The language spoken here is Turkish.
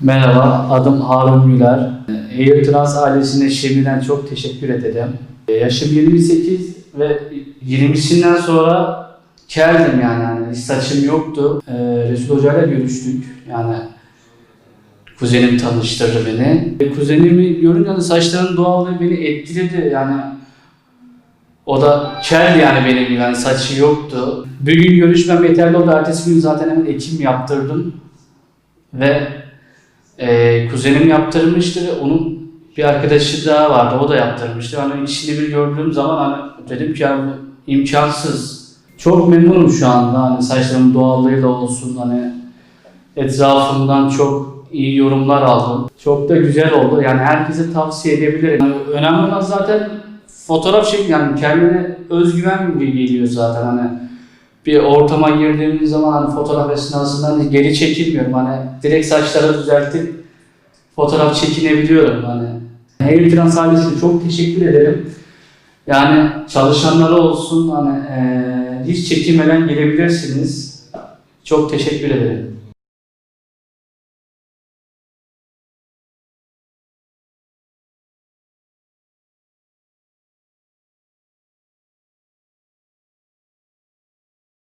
Merhaba, adım Harun Güler. Airtrans ailesine şimdiden çok teşekkür ederim. Ee, Yaşım 28 ve 20'sinden sonra keldim yani, yani saçım yoktu. Ee, Resul Hoca ile görüştük. Yani kuzenim tanıştırdı beni. E, Kuzenimi görünce de saçların doğallığı beni etkiledi yani. O da kel yani benim yani saçı yoktu. Bir gün görüşmem yeterli oldu. Ertesi gün zaten hemen ekim yaptırdım. Ve ee, kuzenim yaptırmıştı ve onun bir arkadaşı daha vardı. O da yaptırmıştı. Hani ikisini bir gördüğüm zaman hani dedim ki ya bu imkansız. Çok memnunum şu anda. Hani saçlarımın doğallığıyla olsun hani etrafımdan çok iyi yorumlar aldım. Çok da güzel oldu. Yani herkese tavsiye edebilirim. Yani önemli olan zaten fotoğraf çek yani kendine özgüven geliyor zaten hani bir ortama girdiğimiz zaman hani fotoğraf esnasında hani geri çekilmiyorum hani direkt saçları düzeltip fotoğraf çekinebiliyorum hani. Air Trans ailesine çok teşekkür ederim. Yani çalışanları olsun hani eee, hiç çekinmeden gelebilirsiniz. Çok teşekkür ederim.